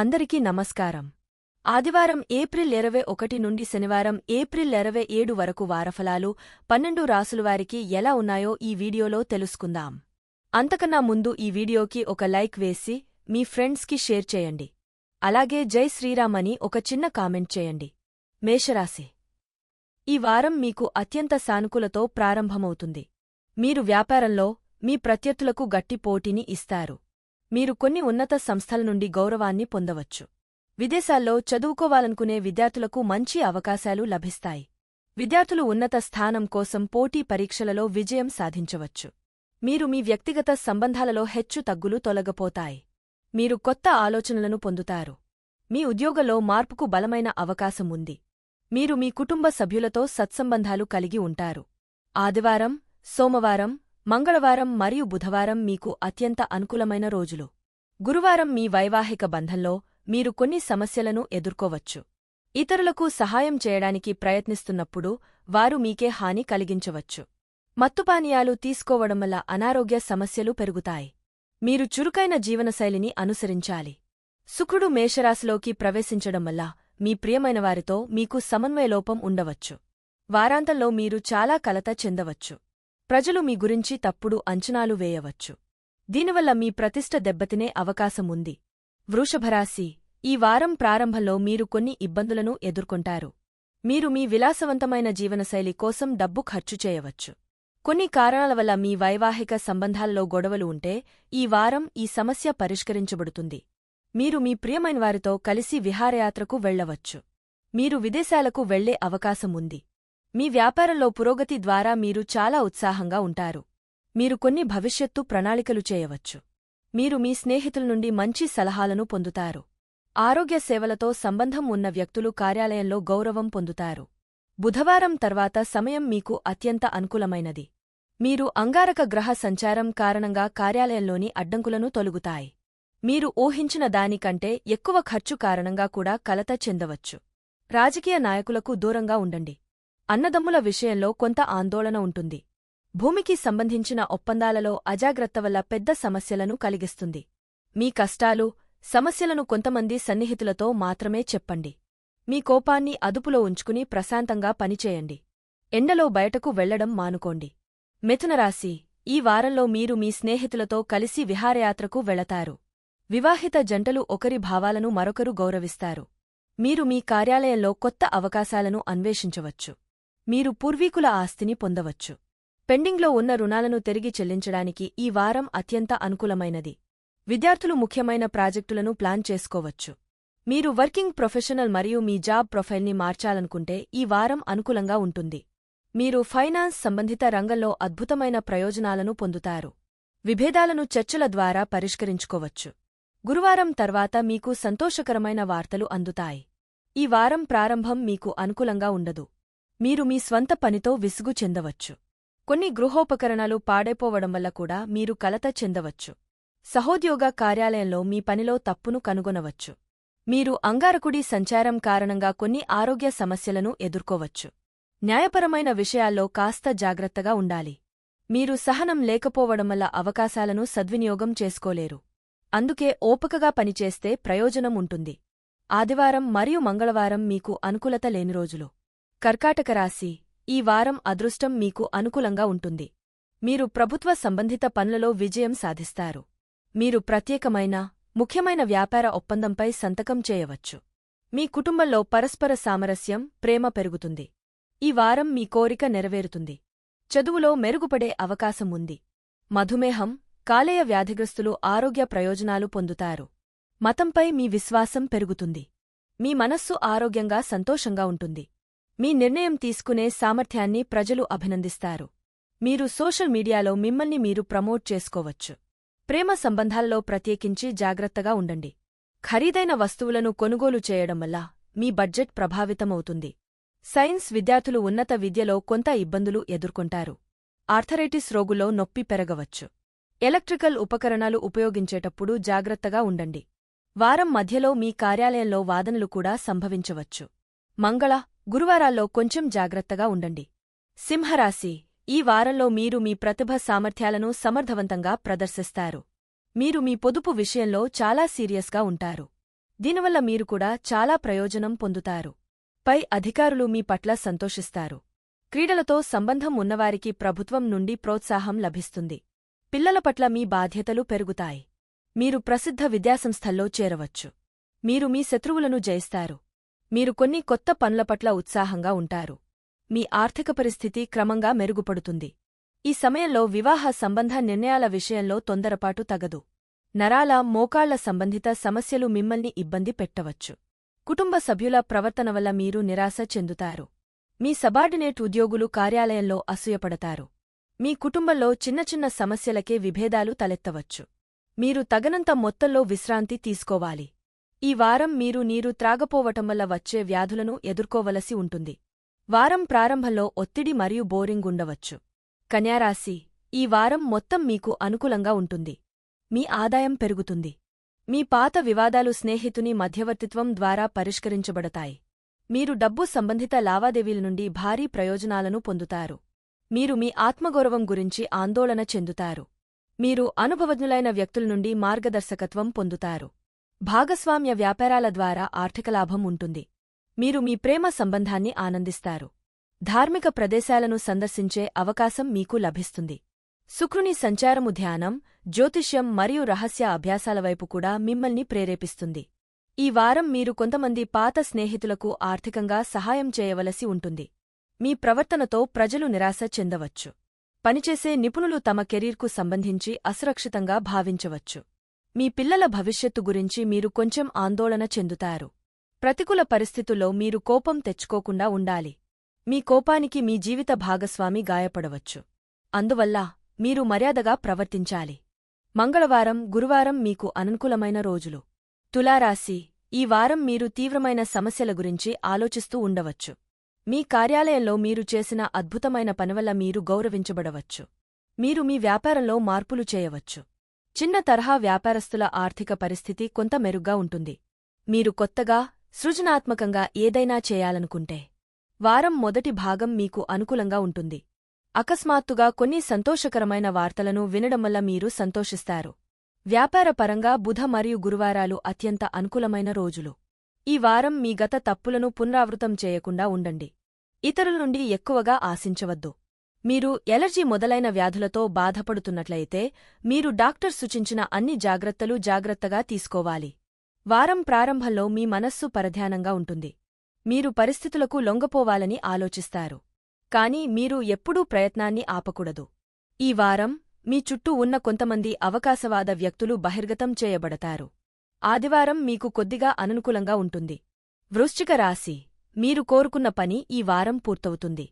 అందరికీ నమస్కారం. ఆదివారం ఏప్రిల్ ఇరవై ఒకటి నుండి శనివారం ఏప్రిల్ ఇరవై ఏడు వరకు వారఫలాలు పన్నెండు రాసులవారికి ఎలా ఉన్నాయో ఈ వీడియోలో తెలుసుకుందాం. అంతకన్నా ముందు ఈ వీడియోకి ఒక లైక్ వేసి మీ ఫ్రెండ్స్కి షేర్ చేయండి. అలాగే జై శ్రీరామ్ అని ఒక చిన్న కామెంట్ చేయండి. మేషరాశి. ఈ వారం మీకు అత్యంత సానుకూలతో ప్రారంభమవుతుంది. మీరు వ్యాపారంలో మీ ప్రత్యర్థులకు గట్టి పోటీని ఇస్తారు. మీరు కొన్ని ఉన్నత సంస్థల నుండి గౌరవాన్ని పొందవచ్చు. విదేశాల్లో చదువుకోవాలనుకునే విద్యార్థులకు మంచి అవకాశాలు లభిస్తాయి. విద్యార్థులు ఉన్నత స్థానం కోసం పోటీ పరీక్షలలో విజయం సాధించవచ్చు. మీరు మీ వ్యక్తిగత సంబంధాలలో హెచ్చు తగ్గులు తొలగపోతాయి. మీరు కొత్త ఆలోచనలను పొందుతారు. మీ ఉద్యోగంలో మార్పుకు బలమైన అవకాశం ఉంది. మీరు మీ కుటుంబ సభ్యులతో సత్సంబంధాలు కలిగి ఉంటారు. ఆదివారం సోమవారం మంగళవారం మరియు బుధవారం మీకు అత్యంత అనుకూలమైన రోజులు. గురువారం మీ వైవాహిక బంధంలో మీరు కొన్ని సమస్యలను ఎదుర్కోవచ్చు. ఇతరులకు సహాయం చేయడానికి ప్రయత్నిస్తున్నప్పుడు వారు మీకే హాని కలిగించవచ్చు. మత్తుపానీయాలు తీసుకోవడం వల్ల అనారోగ్య సమస్యలు పెరుగుతాయి. మీరు చురుకైన జీవనశైలిని అనుసరించాలి. శుక్రుడు మేషరాశిలోకి ప్రవేశించడం వల్ల మీ ప్రియమైన వారితో మీకు సమన్వయలోపం ఉండవచ్చు. వారాంతంలో మీరు చాలా కలత చెందవచ్చు. ప్రజలు మీ గురించి తప్పుడు అంచనాలు వేయవచ్చు. దీనివల్ల మీ ప్రతిష్ట దెబ్బతినే అవకాశముంది. వృషభరాశి ఈ వారం ప్రారంభంలో మీరు కొన్ని ఇబ్బందులను ఎదుర్కొంటారు. మీరు మీ విలాసవంతమైన జీవనశైలి కోసం డబ్బు ఖర్చు చేయవచ్చు. కొన్ని కారణాల వల్ల మీ వైవాహిక సంబంధాలలో గొడవలు ఉంటే ఈ వారం ఈ సమస్య పరిష్కరించబడుతుంది. మీరు మీ ప్రియమైన వారితో కలిసి విహారయాత్రకు వెళ్ళవచ్చు మీరు విదేశాలకు వెళ్ళే అవకాశముంది. మీ వ్యాపారంలో పురోగతి ద్వారా మీరు చాలా ఉత్సాహంగా ఉంటారు. మీరు కొన్ని భవిష్యత్తు ప్రణాళికలు చేయవచ్చు. మీరు మీ స్నేహితుల నుండి మంచి సలహాలను పొందుతారు. ఆరోగ్య సేవలతో సంబంధం ఉన్న వ్యక్తులు కార్యాలయంలో గౌరవం పొందుతారు. బుధవారం తర్వాత సమయం మీకు అత్యంత అనుకూలమైనది. మీరు అంగారక గ్రహ సంచారం కారణంగా కార్యాలయంలోని అడ్డంకులను తొలుగుతాయి. మీరు ఊహించిన దానికంటే ఎక్కువ ఖర్చు కారణంగా కూడా కలత చెందవచ్చు. రాజకీయ నాయకులకు దూరంగా ఉండండి. అన్నదమ్ముల విషయంలో కొంత ఆందోళన ఉంటుంది. భూమికి సంబంధించిన ఒప్పందాలలో అజాగ్రత్త వల్ల పెద్ద సమస్యలను కలిగిస్తుంది. మీ కష్టాలు సమస్యలను కొంతమంది సన్నిహితులతో మాత్రమే చెప్పండి. మీ కోపాన్ని అదుపులో ఉంచుకుని ప్రశాంతంగా పనిచేయండి. ఎండలో బయటకు వెళ్ళడం మానుకోండి. మిథునరాశి ఈ వారంలో మీరు మీ స్నేహితులతో కలిసి విహారయాత్రకు వెళతారు. వివాహిత జంటలు ఒకరి భావాలను మరొకరు గౌరవిస్తారు. మీరు మీ కార్యాలయంలో కొత్త అవకాశాలను అన్వేషించవచ్చు. మీరు పూర్వీకుల ఆస్తిని పొందవచ్చు. పెండింగ్లో ఉన్న రుణాలను తిరిగి చెల్లించడానికి ఈ వారం అత్యంత అనుకూలమైనది. విద్యార్థులు ముఖ్యమైన ప్రాజెక్టులను ప్లాన్ చేసుకోవచ్చు. మీరు వర్కింగ్ ప్రొఫెషనల్ మరియు మీ జాబ్ ప్రొఫైల్ని మార్చాలనుకుంటే ఈ వారం అనుకూలంగా ఉంటుంది. మీరు ఫైనాన్స్ సంబంధిత రంగంలో అద్భుతమైన ప్రయోజనాలను పొందుతారు. విభేదాలను చర్చల ద్వారా పరిష్కరించుకోవచ్చు. గురువారం తర్వాత మీకు సంతోషకరమైన వార్తలు అందుతాయి. ఈ వారం ప్రారంభం మీకు అనుకూలంగా ఉండదు. మీరు మీ స్వంత పనితో విసుగు చెందవచ్చు. కొన్ని గృహోపకరణాలు పాడైపోవడం వల్ల కూడా మీరు కలత చెందవచ్చు. సహోద్యోగ కార్యాలయంలో మీ పనిలో తప్పును కనుగొనవచ్చు. మీరు అంగారకుడి సంచారం కారణంగా కొన్ని ఆరోగ్య సమస్యలను ఎదుర్కోవచ్చు. న్యాయపరమైన విషయాల్లో కాస్త జాగ్రత్తగా ఉండాలి. మీరు సహనం లేకపోవడం వల్ల అవకాశాలను సద్వినియోగం చేసుకోలేరు. అందుకే ఓపికగా పనిచేస్తే ప్రయోజనం ఉంటుంది. ఆదివారం మరియు మంగళవారం మీకు అనుకూలత లేని రోజులు. కర్కాటక రాశి ఈ వారం అదృష్టం మీకు అనుకూలంగా ఉంటుంది. మీరు ప్రభుత్వ సంబంధిత పనులలో విజయం సాధిస్తారు. మీరు ప్రత్యేకమైన ముఖ్యమైన వ్యాపార ఒప్పందంపై సంతకం చేయవచ్చు. మీ కుటుంబంలో పరస్పర సామరస్యం ప్రేమ పెరుగుతుంది. ఈ వారం మీ కోరిక నెరవేరుతుంది. చదువులో మెరుగుపడే అవకాశం ఉంది. మధుమేహం కాలేయ వ్యాధిగ్రస్తులు ఆరోగ్య ప్రయోజనాలు పొందుతారు. మతంపై మీ విశ్వాసం పెరుగుతుంది. మీ మనస్సు ఆరోగ్యంగా సంతోషంగా ఉంటుంది. మీ నిర్ణయం తీసుకునే సామర్థ్యాన్ని ప్రజలు అభినందిస్తారు. మీరు సోషల్ మీడియాలో మిమ్మల్ని మీరు ప్రమోట్ చేసుకోవచ్చు. ప్రేమ సంబంధాల్లో ప్రత్యేకించి జాగ్రత్తగా ఉండండి. ఖరీదైన వస్తువులను కొనుగోలు చేయడం వల్ల మీ బడ్జెట్ ప్రభావితమవుతుంది. సైన్స్ విద్యార్థులు ఉన్నత విద్యలో కొంత ఇబ్బందులు ఎదుర్కొంటారు. ఆర్థరైటిస్ రోగులో నొప్పి పెరగవచ్చు. ఎలక్ట్రికల్ ఉపకరణాలు ఉపయోగించేటప్పుడు జాగ్రత్తగా ఉండండి. వారం మధ్యలో మీ కార్యాలయంలో వాదనలు కూడా సంభవించవచ్చు. మంగళ గురువారాల్లో కొంచెం జాగ్రత్తగా ఉండండి. సింహరాశి ఈ వారంలో మీరు మీ ప్రతిభ సామర్థ్యాలను సమర్థవంతంగా ప్రదర్శిస్తారు. మీరు మీ పొదుపు విషయంలో చాలా సీరియస్గా ఉంటారు. దీనివల్ల మీరు కూడా చాలా ప్రయోజనం పొందుతారు. పై అధికారులు మీ పట్ల సంతోషిస్తారు. క్రీడలతో సంబంధం ఉన్నవారికి ప్రభుత్వం నుండి ప్రోత్సాహం లభిస్తుంది. పిల్లల పట్ల మీ బాధ్యతలు పెరుగుతాయి. మీరు ప్రసిద్ధ విద్యాసంస్థల్లో చేరవచ్చు. మీరు మీ శత్రువులను జయిస్తారు. మీరు కొన్ని కొత్త పనుల పట్ల ఉత్సాహంగా ఉంటారు. మీ ఆర్థిక పరిస్థితి క్రమంగా మెరుగుపడుతుంది. ఈ సమయంలో వివాహ సంబంధ నిర్ణయాల విషయంలో తొందరపాటు తగదు. నరాల మోకాళ్ళ సంబంధిత సమస్యలు మిమ్మల్ని ఇబ్బంది పెట్టవచ్చు. కుటుంబ సభ్యుల ప్రవర్తన వల్ల మీరు నిరాశ చెందుతారు. మీ సబార్డినేట్ ఉద్యోగులు కార్యాలయంలో అసూయపడతారు. మీ కుటుంబంలో చిన్న చిన్న సమస్యలకే విభేదాలు తలెత్తవచ్చు. మీరు తగనంత మొత్తంలో విశ్రాంతి తీసుకోవాలి. ఈ వారం మీరు నీరు త్రాగపోవటం వల్ల వచ్చే వ్యాధులను ఎదుర్కోవలసి ఉంటుంది. వారం ప్రారంభంలో ఒత్తిడి మరియు బోరింగ్ ఉండవచ్చు. కన్యారాశి ఈ వారం మొత్తం మీకు అనుకూలంగా ఉంటుంది. మీ ఆదాయం పెరుగుతుంది. మీ పాత వివాదాలు స్నేహితుని మధ్యవర్తిత్వం ద్వారా పరిష్కరించబడతాయి. మీరు డబ్బు సంబంధిత లావాదేవీల నుండి భారీ ప్రయోజనాలను పొందుతారు. మీరు మీ ఆత్మగౌరవం గురించి ఆందోళన చెందుతారు. మీరు అనుభవజ్ఞులైన వ్యక్తుల నుండి మార్గదర్శకత్వం పొందుతారు. భాగస్వామ్య వ్యాపారాల ద్వారా ఆర్థిక లాభం ఉంటుంది. మీరు మీ ప్రేమ సంబంధాన్ని ఆనందిస్తారు. ధార్మిక ప్రదేశాలను సందర్శించే అవకాశం మీకు లభిస్తుంది. శుక్రుని సంచారము ధ్యానం జ్యోతిష్యం మరియు రహస్య అభ్యాసాల వైపు కూడా మిమ్మల్ని ప్రేరేపిస్తుంది. ఈ వారం మీరు కొంతమంది పాత స్నేహితులకు ఆర్థికంగా సహాయం చేయవలసి ఉంటుంది. మీ ప్రవర్తనతో ప్రజలు నిరాశ చెందవచ్చు. పనిచేసే నిపుణులు తమ కెరీర్కు సంబంధించి అసురక్షితంగా భావించవచ్చు. మీ పిల్లల భవిష్యత్తు గురించి మీరు కొంచెం ఆందోళన చెందుతారు. ప్రతికూల పరిస్థితుల్లో మీరు కోపం తెచ్చుకోకుండా ఉండాలి. మీ కోపానికి మీ జీవిత భాగస్వామి గాయపడవచ్చు. అందువల్ల మీరు మర్యాదగా ప్రవర్తించాలి. మంగళవారం గురువారం మీకు అనుకూలమైన రోజులు. తులారాశి ఈ వారం మీరు తీవ్రమైన సమస్యల గురించి ఆలోచిస్తూ ఉండవచ్చు. మీ కార్యాలయంలో మీరు చేసిన అద్భుతమైన పనివల్ల మీరు గౌరవించబడవచ్చు. మీరు మీ వ్యాపారంలో మార్పులు చేయవచ్చు. చిన్న తరహా వ్యాపారస్తుల ఆర్థిక పరిస్థితి కొంత మెరుగ్గా ఉంటుంది. మీరు కొత్తగా సృజనాత్మకంగా ఏదైనా చేయాలనుకుంటే వారం మొదటి భాగం మీకు అనుకూలంగా ఉంటుంది. అకస్మాత్తుగా కొన్ని సంతోషకరమైన వార్తలను వినడం వల్ల మీరు సంతోషిస్తారు. వ్యాపారపరంగా బుధ మరియు గురువారాలు అత్యంత అనుకూలమైన రోజులు. ఈ వారం మీ గత తప్పులను పునరావృతం చేయకుండా ఉండండి. ఇతరుల నుండి ఎక్కువగా ఆశించవద్దు. మీరు ఎలర్జీ మొదలైన వ్యాధులతో బాధపడుతున్నట్లయితే మీరు డాక్టర్ సూచించిన అన్ని జాగ్రత్తలు జాగ్రత్తగా తీసుకోవాలి. వారం ప్రారంభంలో మీ మనస్సు పరధ్యానంగా ఉంటుంది. మీరు పరిస్థితులకు లొంగపోవాలని ఆలోచిస్తారు. కాని మీరు ఎప్పుడూ ప్రయత్నాన్ని ఆపకూడదు. ఈ వారం మీ చుట్టూ ఉన్న కొంతమంది అవకాశవాద వ్యక్తులు బహిర్గతం చేయబడతారు. ఆదివారం మీకు కొద్దిగా అననుకూలంగా ఉంటుంది. వృశ్చిక రాశి మీరు కోరుకున్న పని ఈ వారం పూర్తవుతుంది.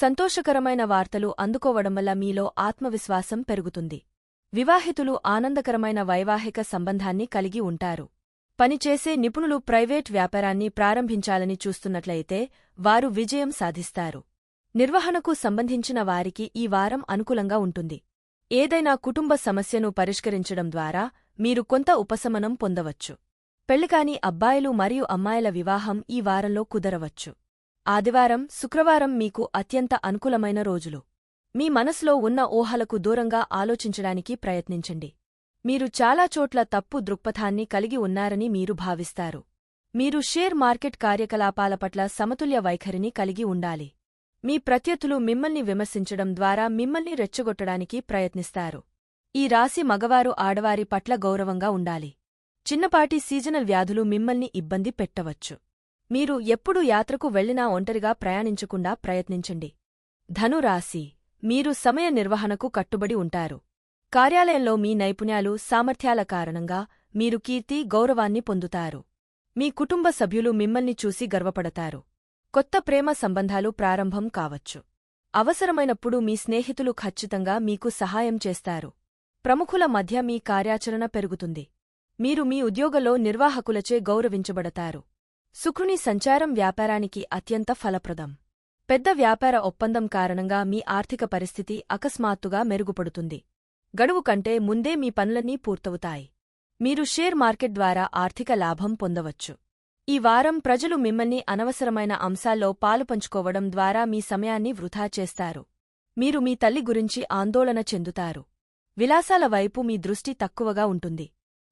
సంతోషకరమైన వార్తలు అందుకోవడం వల్ల మీలో ఆత్మవిశ్వాసం పెరుగుతుంది. వివాహితులు ఆనందకరమైన వైవాహిక సంబంధాన్ని కలిగి ఉంటారు. పనిచేసే నిపుణులు ప్రైవేట్ వ్యాపారాన్ని ప్రారంభించాలని చూస్తున్నట్లయితే వారు విజయం సాధిస్తారు. నిర్వహణకు సంబంధించిన వారికి ఈ వారం అనుకూలంగా ఉంటుంది. ఏదైనా కుటుంబ సమస్యను పరిష్కరించడం ద్వారా మీరు కొంత ఉపశమనం పొందవచ్చు. పెళ్ళికాని అబ్బాయిలు మరియు అమ్మాయిల వివాహం ఈ వారంలో కుదరవచ్చు. ఆదివారం శుక్రవారం మీకు అత్యంత అనుకూలమైన రోజులు. మీ మనసులో ఉన్న ఊహలకు దూరంగా ఆలోచించడానికి ప్రయత్నించండి. మీరు చాలా చోట్ల తప్పు దృక్పథాన్ని కలిగి ఉన్నారని మీరు భావిస్తారు. మీరు షేర్ మార్కెట్ కార్యకలాపాల పట్ల సమతుల్య వైఖరిని కలిగి ఉండాలి. మీ ప్రత్యర్థులు మిమ్మల్ని విమర్శించడం ద్వారా మిమ్మల్ని రెచ్చగొట్టడానికి ప్రయత్నిస్తారు. ఈ రాశి మగవారు ఆడవారి పట్ల గౌరవంగా ఉండాలి. చిన్నపాటి సీజనల్ వ్యాధులు మిమ్మల్ని ఇబ్బంది పెట్టవచ్చు. మీరు ఎప్పుడు యాత్రకు వెళ్ళినా ఒంటరిగా ప్రయాణించకుండా ప్రయత్నించండి. ధనురాశి మీరు సమయ నిర్వహణకు కట్టుబడి ఉంటారు. కార్యాలయంలో మీ నైపుణ్యాలు సామర్థ్యాల కారణంగా మీరు కీర్తి గౌరవాన్ని పొందుతారు. మీ కుటుంబ సభ్యులు మిమ్మల్ని చూసి గర్వపడతారు. కొత్త ప్రేమ సంబంధాలు ప్రారంభం కావచ్చు. అవసరమైనప్పుడు మీ స్నేహితులు ఖచ్చితంగా మీకు సహాయం చేస్తారు. ప్రముఖుల మధ్య మీ కార్యాచరణ పెరుగుతుంది. మీరు మీ ఉద్యోగంలో నిర్వాహకులచే గౌరవించబడతారు. శుక్రుని సంచారం వ్యాపారానికి అత్యంత ఫలప్రదం. పెద్ద వ్యాపార ఒప్పందం కారణంగా మీ ఆర్థిక పరిస్థితి అకస్మాత్తుగా మెరుగుపడుతుంది. గడువు కంటే ముందే మీ పనులన్నీ పూర్తవుతాయి. మీరు షేర్ మార్కెట్ ద్వారా ఆర్థిక లాభం పొందవచ్చు. ఈ వారం ప్రజలు మిమ్మల్ని అనవసరమైన అంశాల్లో పాలుపంచుకోవడం ద్వారా మీ సమయాన్ని వృధా చేస్తారు. మీరు మీ తల్లి గురించి ఆందోళన చెందుతారు. విలాసాల వైపు మీ దృష్టి తక్కువగా ఉంటుంది.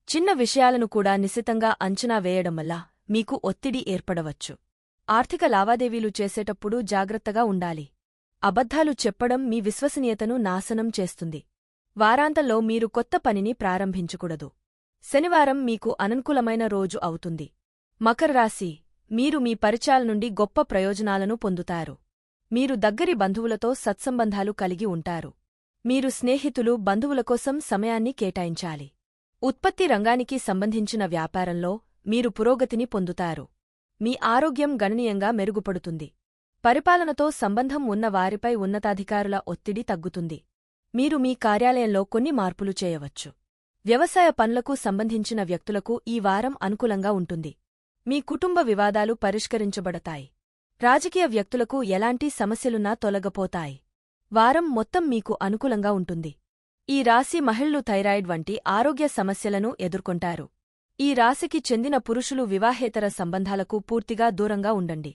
చిన్న విషయాలను కూడా నిశితంగా అంచనా వేయడం వల్ల మీకు ఒత్తిడి ఏర్పడవచ్చు. ఆర్థిక లావాదేవీలు చేసేటప్పుడు జాగ్రత్తగా ఉండాలి. అబద్ధాలు చెప్పడం మీ విశ్వసనీయతను నాశనం చేస్తుంది. వారాంతంలో మీరు కొత్త పనిని ప్రారంభించకూడదు. శనివారం మీకు అననుకూలమైన రోజు అవుతుంది. మకర రాశి మీరు మీ పరిచయాల నుండి గొప్ప ప్రయోజనాలను పొందుతారు. మీరు దగ్గరి బంధువులతో సత్సంబంధాలు కలిగి ఉంటారు. మీరు స్నేహితులు బంధువుల కోసం సమయాన్ని కేటాయించాలి. ఉత్పత్తి రంగానికి సంబంధించిన వ్యాపారంలో మీరు పురోగతిని పొందుతారు. మీ ఆరోగ్యం గణనీయంగా మెరుగుపడుతుంది. పరిపాలనతో సంబంధం ఉన్న వారిపై ఉన్నతాధికారుల ఒత్తిడి తగ్గుతుంది. మీరు మీ కార్యాలయంలో కొన్ని మార్పులు చేయవచ్చు. వ్యవసాయ పనులకు సంబంధించిన వ్యక్తులకు ఈ వారం అనుకూలంగా ఉంటుంది. మీ కుటుంబ వివాదాలు పరిష్కరించబడతాయి. రాజకీయ వ్యక్తులకు ఎలాంటి సమస్యలున్నా తొలగపోతాయి. వారం మొత్తం మీకు అనుకూలంగా ఉంటుంది. ఈ రాశి మహిళలు థైరాయిడ్ వంటి ఆరోగ్య సమస్యలను ఎదుర్కొంటారు. ఈ రాశికి చెందిన పురుషులు వివాహేతర సంబంధాలకు పూర్తిగా దూరంగా ఉండండి.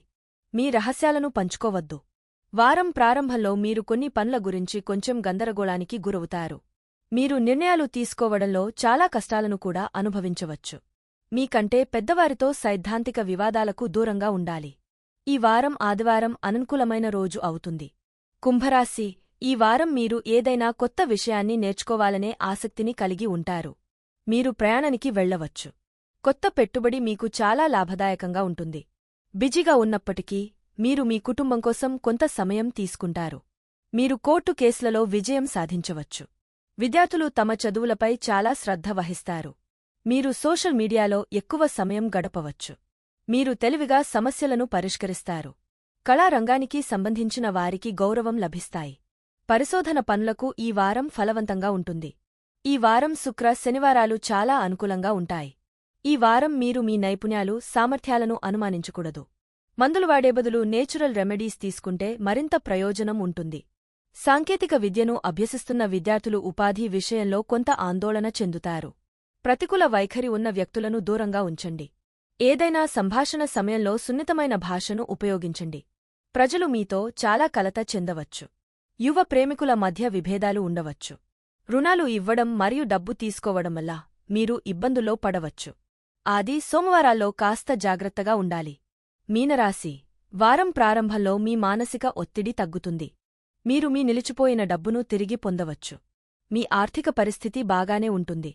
మీ రహస్యాలను పంచుకోవద్దు. వారం ప్రారంభంలో మీరు కొన్ని పనుల గురించి కొంచెం గందరగోళానికి గురవుతారు. మీరు నిర్ణయాలు తీసుకోవడంలో చాలా కష్టాలను కూడా అనుభవించవచ్చు. మీకంటే పెద్దవారితో సైద్ధాంతిక వివాదాలకు దూరంగా ఉండాలి. ఈ వారం ఆదివారం అననుకూలమైన రోజు అవుతుంది. కుంభరాశి ఈ వారం మీరు ఏదైనా కొత్త విషయాన్ని నేర్చుకోవాలనే ఆసక్తిని కలిగి ఉంటారు. మీరు ప్రయాణానికి వెళ్ళవచ్చు కొత్త పెట్టుబడి మీకు చాలా లాభదాయకంగా ఉంటుంది. బిజీగా ఉన్నప్పటికీ మీరు మీ కుటుంబం కోసం కొంత సమయం తీసుకుంటారు. మీరు కోర్టు కేసులలో విజయం సాధించవచ్చు. విద్యార్థులు తమ చదువులపై చాలా శ్రద్ధ వహిస్తారు. మీరు సోషల్ మీడియాలో ఎక్కువ సమయం గడపవచ్చు. మీరు తెలివిగా సమస్యలను పరిష్కరిస్తారు. కళారంగానికి సంబంధించిన వారికి గౌరవం లభిస్తాయి. పరిశోధన పనులకు ఈ వారం ఫలవంతంగా ఉంటుంది. ఈ వారం శుక్ర శనివారాలు చాలా అనుకూలంగా ఉంటాయి. ఈ వారం మీరు మీ నైపుణ్యాలు సామర్థ్యాలను అనుమానించకూడదు. మందులు వాడే బదులు నేచురల్ రెమెడీస్ తీసుకుంటే మరింత ప్రయోజనం ఉంటుంది. సాంకేతిక విద్యను అభ్యసిస్తున్న విద్యార్థులు ఉపాధి విషయంలో కొంత ఆందోళన చెందుతారు. ప్రతికూల వైఖరి ఉన్న వ్యక్తులను దూరంగా ఉంచండి. ఏదైనా సంభాషణ సమయంలో సున్నితమైన భాషను ఉపయోగించండి. ప్రజలు మీతో చాలా కలత చెందవచ్చు. యువ ప్రేమికుల మధ్య విభేదాలు ఉండవచ్చు. రుణాలు ఇవ్వడం మరియు డబ్బు తీసుకోవడం వల్ల మీరు ఇబ్బందులో పడవచ్చు. ఆది సోమవారాల్లో కాస్త జాగ్రత్తగా ఉండాలి. మీనరాశి వారం ప్రారంభంలో మీ మానసిక ఒత్తిడి తగ్గుతుంది. మీరు మీ నిలిచిపోయిన డబ్బును తిరిగి పొందవచ్చు. మీ ఆర్థిక పరిస్థితి బాగానే ఉంటుంది.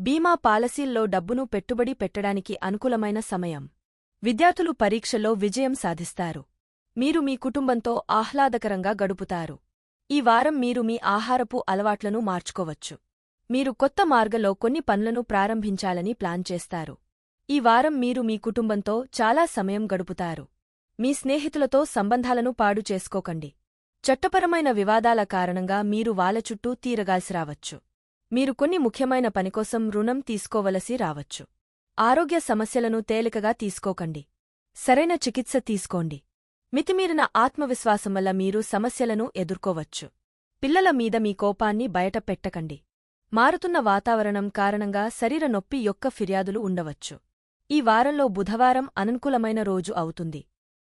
బీమా పాలసీల్లో డబ్బును పెట్టుబడి పెట్టడానికి అనుకూలమైన సమయం. విద్యార్థులు పరీక్షలో విజయం సాధిస్తారు. మీరు మీ కుటుంబంతో ఆహ్లాదకరంగా గడుపుతారు. ఈ వారం మీరు మీ ఆహారపు అలవాట్లను మార్చుకోవచ్చు. మీరు కొత్త మార్గంలో కొన్ని పనులను ప్రారంభించాలని ప్లాన్ చేస్తారు. ఈ వారం మీరు మీ కుటుంబంతో చాలా సమయం గడుపుతారు. మీ స్నేహితులతో సంబంధాలను పాడు చేసుకోకండి. చట్టపరమైన వివాదాల కారణంగా మీరు వాళ్ళ చుట్టూ తీరగాల్సి రావచ్చు. మీరు కొన్ని ముఖ్యమైన పనికోసం రుణం తీసుకోవలసి రావచ్చు. ఆరోగ్య సమస్యలను తేలికగా తీసుకోకండి. సరైన చికిత్స తీసుకోండి. మితిమీరిన ఆత్మవిశ్వాసం వల్ల మీరు సమస్యలను ఎదుర్కోవచ్చు. పిల్లల మీద మీ కోపాన్ని బయట పెట్టకండి. మారుతున్న వాతావరణం కారణంగా శరీర నొప్పి యొక్క ఫిర్యాదులు ఉండవచ్చు. ఈ వారంలో బుధవారం అననుకూలమైన రోజు అవుతుంది.